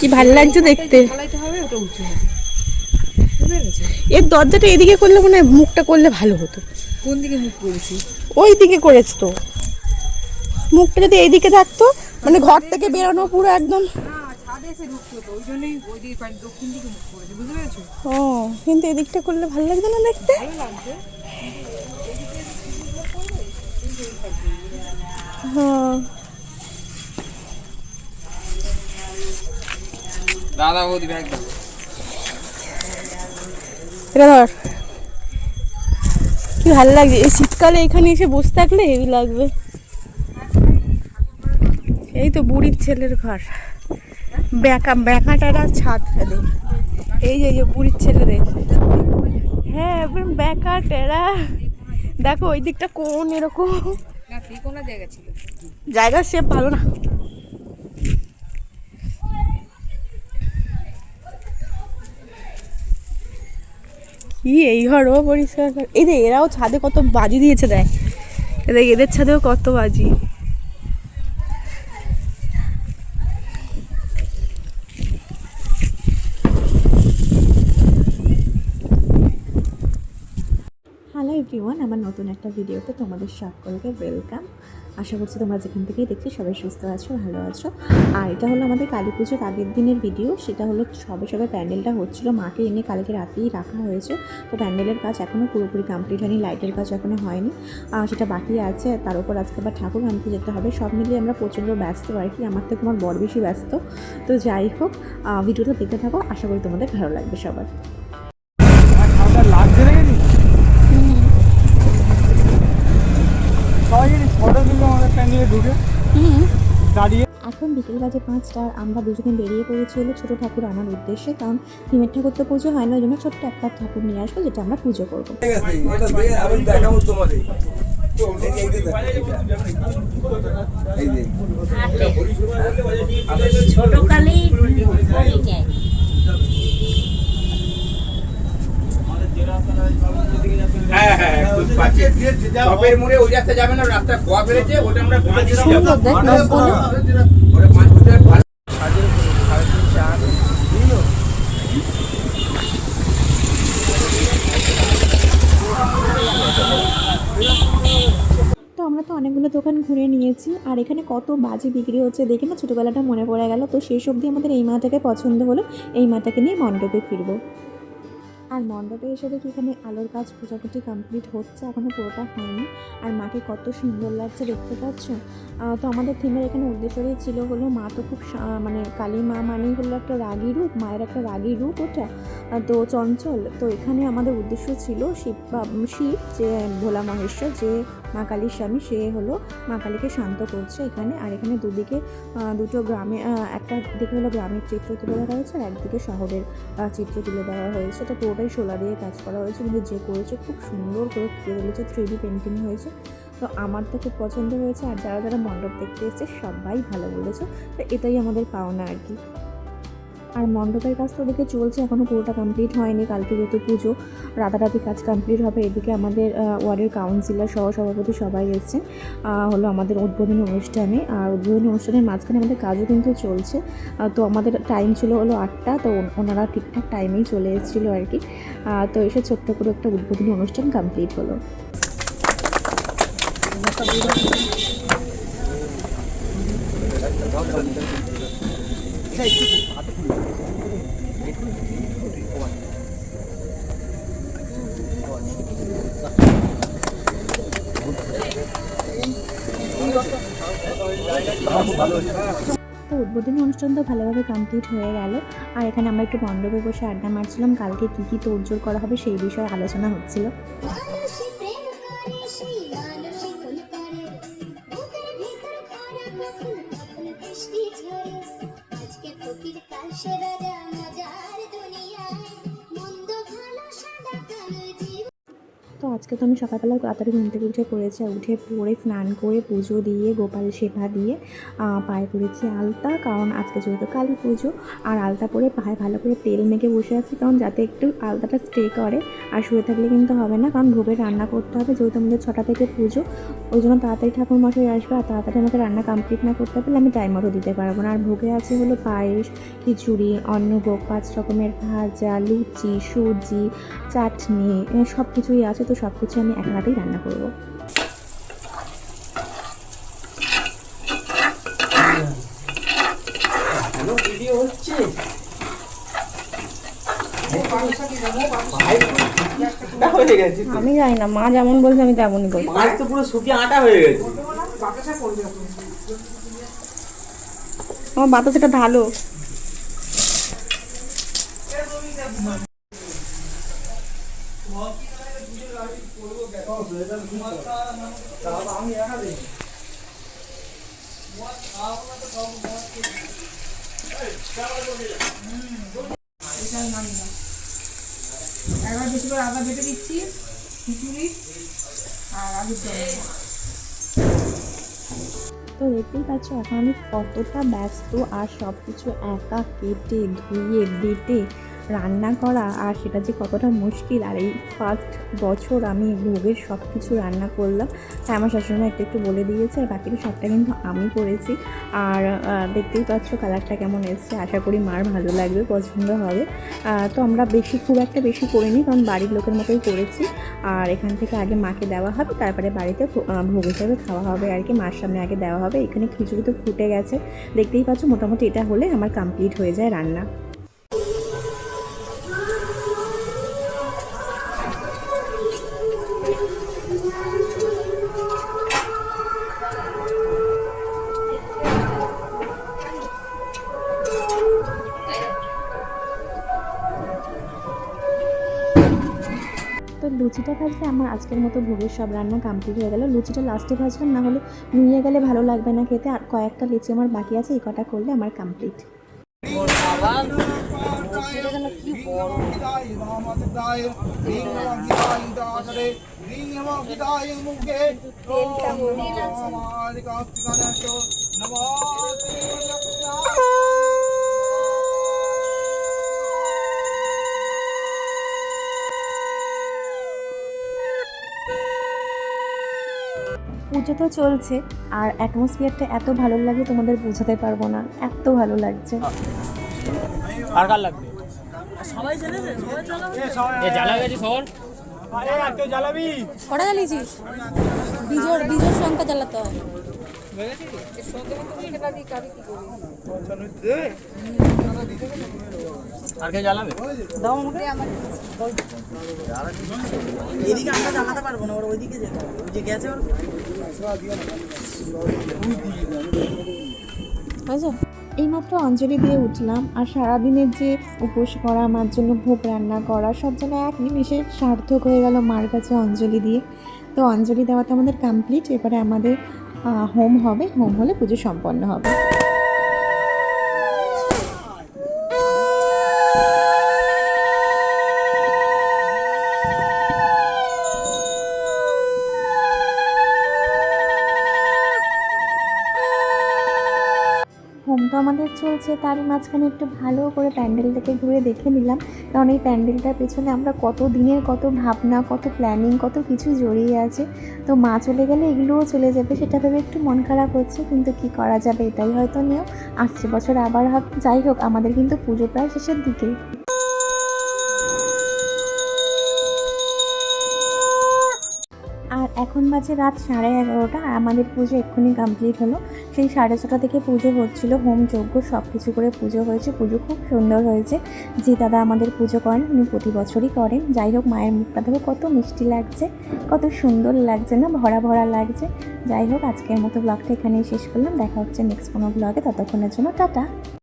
কি ভালো লাগছে দেখতে? এর দরজাটা এদিকে করলে মনে হয় মুখটা করলে ভালো হতো। কোন দিকে মুখ করেছি? ওই দিকে করেছ তো। মুখটা যদি এইদিকে থাকতো মানে ঘর থেকে বেরোনো পুরো একদম। ও কিন্তু এদিকটা করলে ভালো লাগবে না দেখতে? হ্যাঁ। দাদা বৌদি ব্যাগ এটা ধর। কি ভালো লাগছে? এই শীতকালে এখানে এসে বসে থাকলে হেভি লাগবে। এই তো বুড়ির ছেলের ঘর। ব্যাকা ব্যাকাটারা ছাদ ফেলে এই যে বুড়ির ছেলেদের। হ্যাঁ একদম ব্যাকা টেরা। দেখো ওই দিকটা কোন এরকম? জায়গা শেপ ভালো না। কি এই ঘরও পরিষ্কার কর- এই দেখ, এরাও ছাদে কত বাজি দিয়েছে দেয় দেখ, এদের ছাদেও কত বাজি। হ্যালো এভরিওয়ান আমার নতুন একটা ভিডিওতে তোমাদের সকলকে ওয়েলকাম আশা করছি তোমরা যেখান থেকেই দেখছি সবাই সুস্থ আছো, ভালো আছো। আর এটা হলো আমাদের কালী পুজোর আগের দিনের ভিডিও সেটা হলো সবে সবে প্যান্ডেলটা হচ্ছিল, মাকে এনে কালকে রাতেই রাখা হয়েছে। তো প্যান্ডেলের কাজ এখনও পুরোপুরি কমপ্লিট হয়নি লাইটের কাজ এখনও হয়নি। আর সেটা বাকি আছে, তার উপর আজকে আবার ঠাকুর আনতে যেতে হবে। সব মিলিয়ে আমরা প্রচণ্ড ব্যস্ত আর কি, আমার থেকে আমার বড় বেশি ব্যস্ত। তো যাই হোক ভিডিওটা দেখতে থাকো, আশা করি তোমাদের ভালো লাগবে সবার। সবাই ফটো ঢুকে দাঁড়িয়ে। এখন বিকেল বাজে পাঁচটা আর আমরা দুজনে বেরিয়ে পড়েছি হলো ছোটো ঠাকুর আনার উদ্দেশ্যে কারণ থিমের ঠাকুর তো পুজো হয় না ওই জন্য ছোট্ট একটা ঠাকুর নিয়ে আসব যেটা আমরা পুজো করব। ছোটকালেই করে যায় হ্যাঁ হ্যাঁ টপের মোড়ে ওই রাস্তা যাবে না রাস্তা খোয়া ফেলেছে ওটা আমরা সুন্দর দেখ ওটা পাঁচ ফুটের তো আমরা তো অনেকগুলো দোকান ঘুরে নিয়েছি আর এখানে কত বাজি বিক্রি হচ্ছে দেখে না? ছোটোবেলাটা মনে পড়ে গেল। তো সেই অবধি আমাদের এই মাটাকে পছন্দ হলো এই মাটাকে নিয়ে মণ্ডপে ফিরবো। আর মণ্ডপে এসে দেখি এখানে আলোর কাজ পুজোপুটি কমপ্লিট হচ্ছে এখনও পুরোটা হয়নি। আর মাকে কত সুন্দর লাগছে দেখতে পাচ্ছ? তো আমাদের থিমের এখানে উদ্দেশ্যই ছিল হলো, মা তো খুব মানে কালী মা মানেই হলো একটা রাগী রূপ, মায়ের একটা রাগী রূপ ওটা। তো চঞ্চল, তো এখানে আমাদের উদ্দেশ্য ছিল শিব বা- শিব যে ভোলা মহেশ্বর, যে মা কালীর স্বামী, সে হলো মা কালীকে শান্ত করছে এখানে। আর এখানে দুদিকে দুটো গ্রামে একটা দিকে হলো গ্রামের চিত্র তুলে দেওয়া হয়েছে আর একদিকে শহরের চিত্র তুলে দেওয়া হয়েছে। এটা পুরোটাই শোলা দিয়ে কাজ করা হয়েছে কিন্তু যে করেছে খুব সুন্দর করে ফুটে তুলেছে থ্রি পেন্টিং হয়েছে। তো আমার তো খুব পছন্দ হয়েছে আর যারা যারা মণ্ডপ দেখতে এসেছে সবাই ভালো বলেছে। তো এটাই আমাদের পাওনা আর কি। আর মণ্ডপের কাজ তো ওদিকে চলছে এখনও পুরোটা কমপ্লিট হয়নি, কালকে যেহেতু পুজো, রাতারাতি কাজ কমপ্লিট হবে, এদিকে আমাদের ওয়ার্ডের কাউন্সিলর সহ সভাপতি সবাই এসেছেন হলো আমাদের উদ্বোধনী অনুষ্ঠানে, আর উদ্বোধনী অনুষ্ঠানের মাঝখানে আমাদের কাজও কিন্তু চলছে তো আমাদের টাইম ছিল হলো আটটা, তো ওনারা ঠিকঠাক টাইমেই চলে এসেছিল আর কি তো এসে ছোট্ট করে একটা উদ্বোধনী অনুষ্ঠান কমপ্লিট হলো। তো উদ্বোধনী অনুষ্ঠান তো ভালোভাবে কমপ্লিট হয়ে গেল। আর এখানে আমরা একটু মণ্ডপে বসে আড্ডা মারছিলাম। কালকে কি কি তোড়জোড় করা হবে সেই বিষয়ে আলোচনা হচ্ছিল। আজকে তো আমি সকালবেলা তাড়াতাড়ি ঘুম থেকে উঠে পড়েছি উঠে পড়ে স্নান করে পুজো দিয়ে, গোপাল সেবা দিয়ে পায়ে পড়েছি আলতা, কারণ আজকে যেহেতু কালী পুজো, আর আলতা পরে পায়ে ভালো করে তেল মেখে বসে আছি, কারণ যাতে একটু আলতাটা স্টে করে, আর শুয়ে থাকলে কিন্তু হবে না, কারণ ভোগে রান্না করতে হবে, যেহেতু আমাদের ছটা থেকে পুজো, ওই জন্য তাড়াতাড়ি ঠাকুর মশাই আসবে, আর তাড়াতাড়ি আমাকে রান্না কমপ্লিট না করতে পারলে আমি টাইম দিতে পারব না, আর ভোগে আছে হলো পায়েস, খিচুড়ি অন্নভোগ পাঁচ রকমের ভাজা, লুচি, সুজি চাটনি সব কিছুই আছে তো সব কিছু আমি এক হাতেই রান্না করব। আমি জানি না মা যেমন বলছে আমি তেমনই বলছি। মাছ তো পুরো শুকিয়ে আটা হয়ে গেছে। আমার বাতাসটা ঢালো। একবার বেশি করে আদা বেটে দিচ্ছি খিচুড়ি আর আলুর তো দেখতেই পাচ্ছ, এখন আমি কতটা ব্যস্ত আর সব কিছু একা কেটে ধুয়ে বেটে রান্না করা আর সেটা যে কতটা মুশকিল আর এই ফার্স্ট বছর আমি ভোগের সব কিছু রান্না করলাম। তাই আমার শাশুড়িমা একটু একটু বলে দিয়েছে, আর বাকিটা সবটা কিন্তু আমি করেছি। আর দেখতেই পাচ্ছ কালারটা কেমন এসছে। আশা করি মার ভালো লাগবে, পছন্দ হবে। তো আমরা বেশি, খুব একটা বেশি করিনি, কারণ বাড়ির লোকের মতোই করেছি। আর এখান থেকে আগে মাকে দেওয়া হবে, তারপরে বাড়িতে ভোগ হিসাবে খাওয়া হবে আর কি। মার সামনে আগে দেওয়া হবে। এখানে খিচুড়ি তো ফুটে গেছে। দেখতেই পাচ্ছ মোটামুটি এটা হলে আমার কমপ্লিট হয়ে যায় রান্না। লুচিটা ভাজলে আমার আজকের মতো ভোগের সব রান্না কমপ্লিট হয়ে গেল। লুচিটা লাস্টে ভাজলাম, না হলে নুয়ে গেলে ভালো লাগবে না খেতে। আর কয়েকটা লিচি আমার বাকি আছে, এই কটা করলে আমার কমপ্লিট পুজো তো চলছে আর অ্যাটমসফিয়ারটা এত ভালো লাগে তোমাদের বোঝাতে পারব না এত ভালো লাগছে। আর কার লাগবে? আরে আর কেউ জ্বালাবি? কটা জ্বালিয়েছিস? বিজোর বিজোর সংখ্যা জ্বালাতে হয় আর কেউ জ্বালাবে? হয়েছে এইমাত্র অঞ্জলি দিয়ে উঠলাম আর সারাদিনের যে উপোস করা মার জন্য ভোগ রান্না করা সব যেন এক নিমিষে সার্থক হয়ে গেল মার কাছে অঞ্জলি দিয়ে। তো অঞ্জলি দেওয়াটা আমাদের কমপ্লিট এবারে আমাদের হোম হবে। হোম হলে পুজো সম্পন্ন হবে। তো আমাদের চলছে তারই মাঝখানে একটু ভালো করে প্যান্ডেলটাকে ঘুরে দেখে নিলাম। কারণ এই প্যান্ডেলটার পেছনে আমরা কত দিনের কত ভাবনা, কত প্ল্যানিং, কত কিছু জড়িয়ে আছে। তো মা চলে গেলে এগুলোও চলে যাবে, সেটা ভেবে একটু মন খারাপ হচ্ছে, কিন্তু কি করা যাবে এটাই হয়তো নিয়েও আসছে বছর আবার যাই হোক, আমাদের কিন্তু পুজো প্রায় শেষের দিকে এখন বাজে রাত সাড়ে এগারোটা আমাদের পুজো এক্ষুনি কমপ্লিট হলো। সেই সাড়ে ছটা থেকে পুজো হচ্ছিল, হোম যজ্ঞ সব কিছু করে পুজো হয়েছে। পুজো খুব সুন্দর হয়েছে। যে দাদা আমাদের পুজো করেন, উনি প্রতি বছরই করেন। যাই হোক, মায়ের মুখটা দেখো কত মিষ্টি লাগছে, কত সুন্দর লাগছে না, ভরা ভরা লাগছে। যাই হোক, আজকের মতো ব্লগটা এখানেই শেষ করলাম। দেখা হচ্ছে নেক্সট কোনো ব্লগে ততক্ষণের জন্য টাটা।